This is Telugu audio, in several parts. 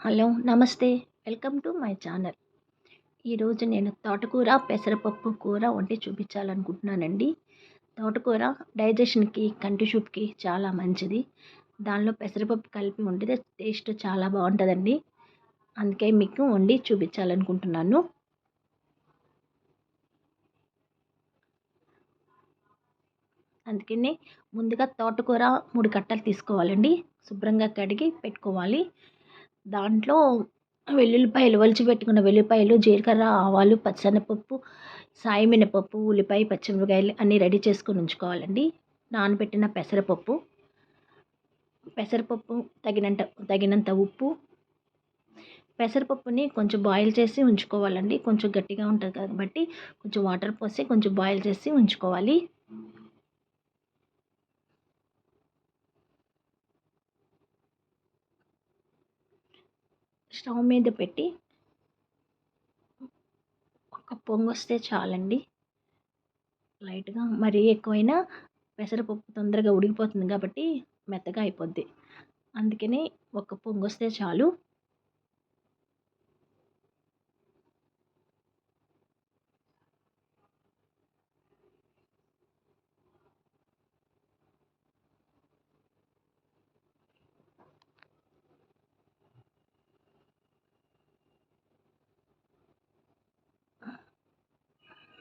హలో నమస్తే. Welcome to my channel. ఈరోజు నేను తోటకూర పెసరపప్పు కూర వండి చూపించాలనుకుంటున్నానండి. తోటకూర డైజెషన్కి కంటి చూపుకి చాలా మంచిది. దానిలో పెసరపప్పు కలిపి వండితే టేస్ట్ చాలా బాగుంటుందండి. అందుకే మీకు వండి చూపించాలనుకుంటున్నాను. అందుకని ముందుగా తోటకూర మూడు కట్టలు తీసుకోవాలండి. శుభ్రంగా కడిగి పెట్టుకోవాలి. దాంట్లో వెల్లుల్లిపాయలు ఒలిచి పెట్టుకున్న వెల్లుల్లిపాయలు జీలకర్ర ఆవాలు పచ్చనపప్పు సాయి మినపప్పు ఉల్లిపాయ పచ్చిమిరపకాయలు అన్నీ రెడీ చేసుకొని ఉంచుకోవాలండి. నానబెట్టిన పెసరపప్పు. పెసరపప్పు తగినంత తగినంత ఉప్పు. పెసరపప్పుని కొంచెం బాయిల్ చేసి ఉంచుకోవాలండి. కొంచెం గట్టిగా ఉంటుంది కాబట్టి కొంచెం వాటర్ పోసి కొంచెం బాయిల్ చేసి ఉంచుకోవాలి. స్టవ్ మీద పెట్టి ఒక పొంగు వస్తే చాలండి. లైట్గా మరీ ఎక్కువైనా పెసరపప్పు తొందరగా ఉడికిపోతుంది కాబట్టి మెత్తగా అయిపోద్ది. అందుకని ఒక పొంగు వస్తే చాలు.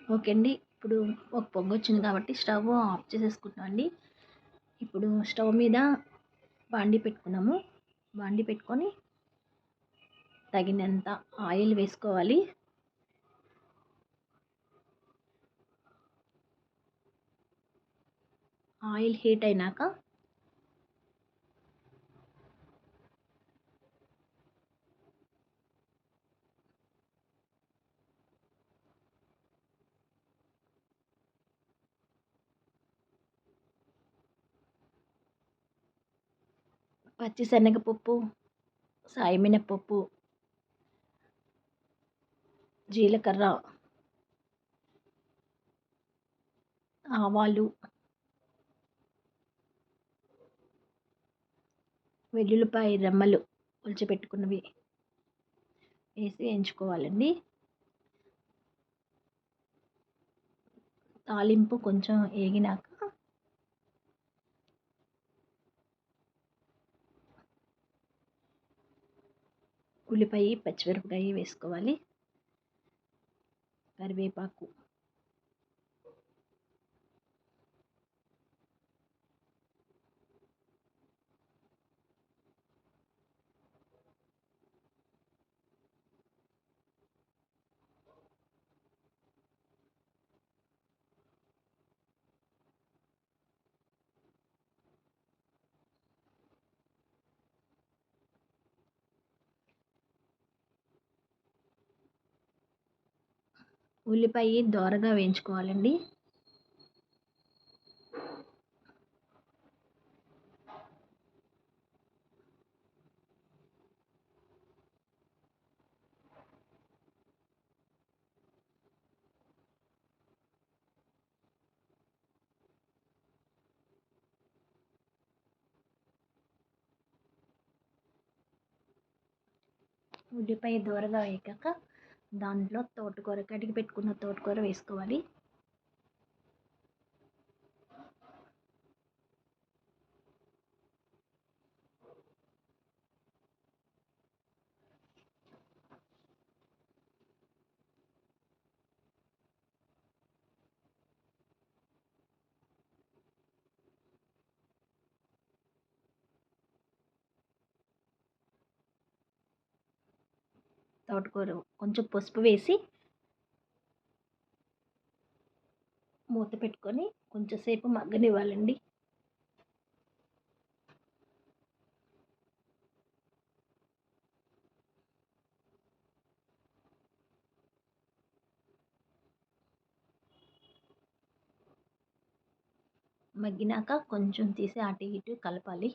ఓకే అండి. ఇప్పుడు ఒక పొగ వచ్చింది కాబట్టి స్టవ్ ఆఫ్ చేసేసుకుంటాం అండి. ఇప్పుడు స్టవ్ మీద బాండి పెట్టుకున్నాము. బాండి పెట్టుకొని తగినంత ఆయిల్ వేసుకోవాలి. ఆయిల్ హీట్ అయినాక పచ్చిశనగపప్పు సాయిమినపప్పు జీలకర్ర ఆవాలు వెల్లుల్లిపాయ రెమ్మలు ఒలిచిపెట్టుకున్నవి వేసి వేయించుకోవాలండి తాలింపు కొంచెం ఏగినాక ఉల్లిపాయ పచ్చిమిరపకాయ వేసుకోవాలి. కరివేపాకు. ఉల్లిపాయ దోరగా వేయించుకోవాలండి. ఉల్లిపాయ దూరగా వేయకాక దాంట్లో తోటకూర కడిగి పెట్టుకున్న తోటకూర వేసుకోవాలి. తోటకూర కొంచెం పసుపు వేసి మూత పెట్టుకొని కొంచెంసేపు మగ్గనివ్వాలండి. మగ్గినాక కొంచెం తీసి అటు ఇటు కలపాలి.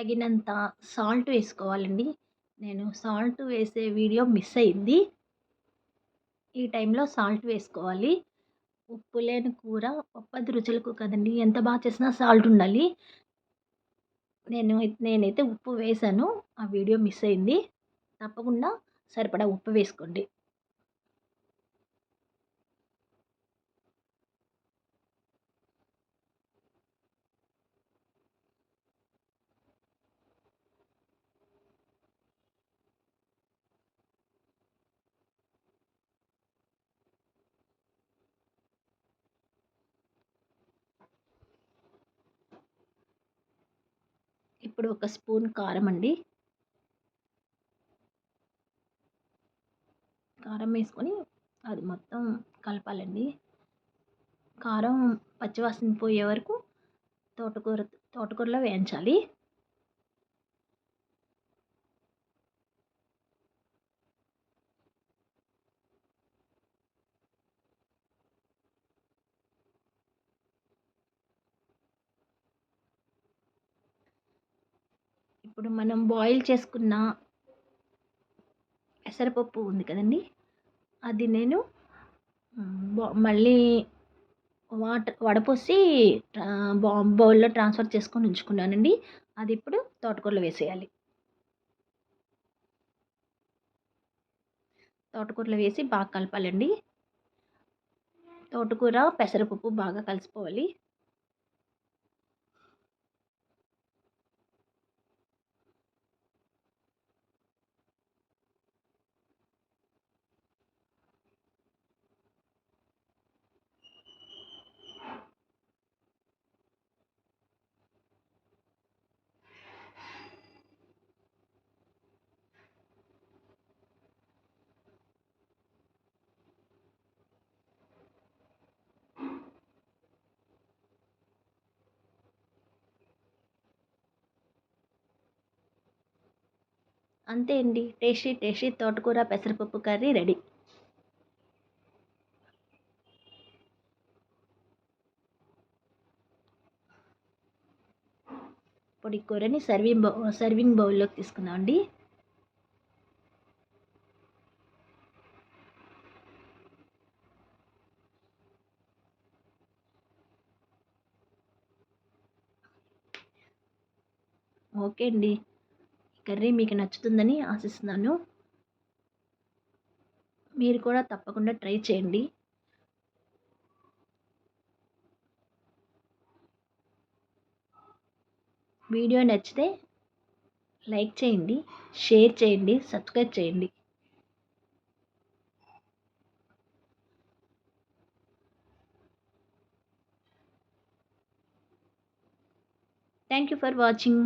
తగినంత సాల్ట్ వేసుకోవాలండి. నేను సాల్ట్ వేసే వీడియో మిస్ అయింది. ఈ టైంలో సాల్ట్ వేసుకోవాలి. ఉప్పు లేని కూర ఒప్పది రుచులకు కదండి ఎంత బాగా చేసినా సాల్ట్ ఉండాలి. నేను నేనైతే ఉప్పు వేసాను. ఆ వీడియో మిస్ అయింది. తప్పకుండా సరిపడా ఉప్పు వేసుకోండి. ఇప్పుడు ఒక స్పూన్ కారం అండి. కారం వేసుకొని అది మొత్తం కలపాలండి. కారం పచ్చివాసన పోయే వరకు తోటకూర తోటకూరలో వేయించాలి. ఇప్పుడు మనం బాయిల్ చేసుకున్న పెసరపప్పు ఉంది కదండి. అది నేను మళ్ళీ వాటర్ వడపోసి బౌల్లో ట్రాన్స్ఫర్ చేసుకొని ఉంచుకున్నానండి. అది ఇప్పుడు తోటకూరలో వేసేయాలి. తోటకూరలో వేసి బాగా కలపాలండి. తోటకూర పెసరపప్పు బాగా కలిసిపోవాలి. అంతే అండి. టేస్టీ టేస్టీ తోటకూర పెసరపప్పు కర్రీ రెడీ. పొడి కూరని సర్వింగ్ బౌ సర్వింగ్ బౌల్లోకి తీసుకుందామండి ఓకే అండి. కర్రీ మీకు నచ్చుతుందని ఆశిస్తున్నాను. మీరు కూడా తప్పకుండా ట్రై చేయండి. వీడియో నచ్చితే లైక్ చేయండి షేర్ చేయండి సబ్స్క్రైబ్ చేయండి. Thank you for watching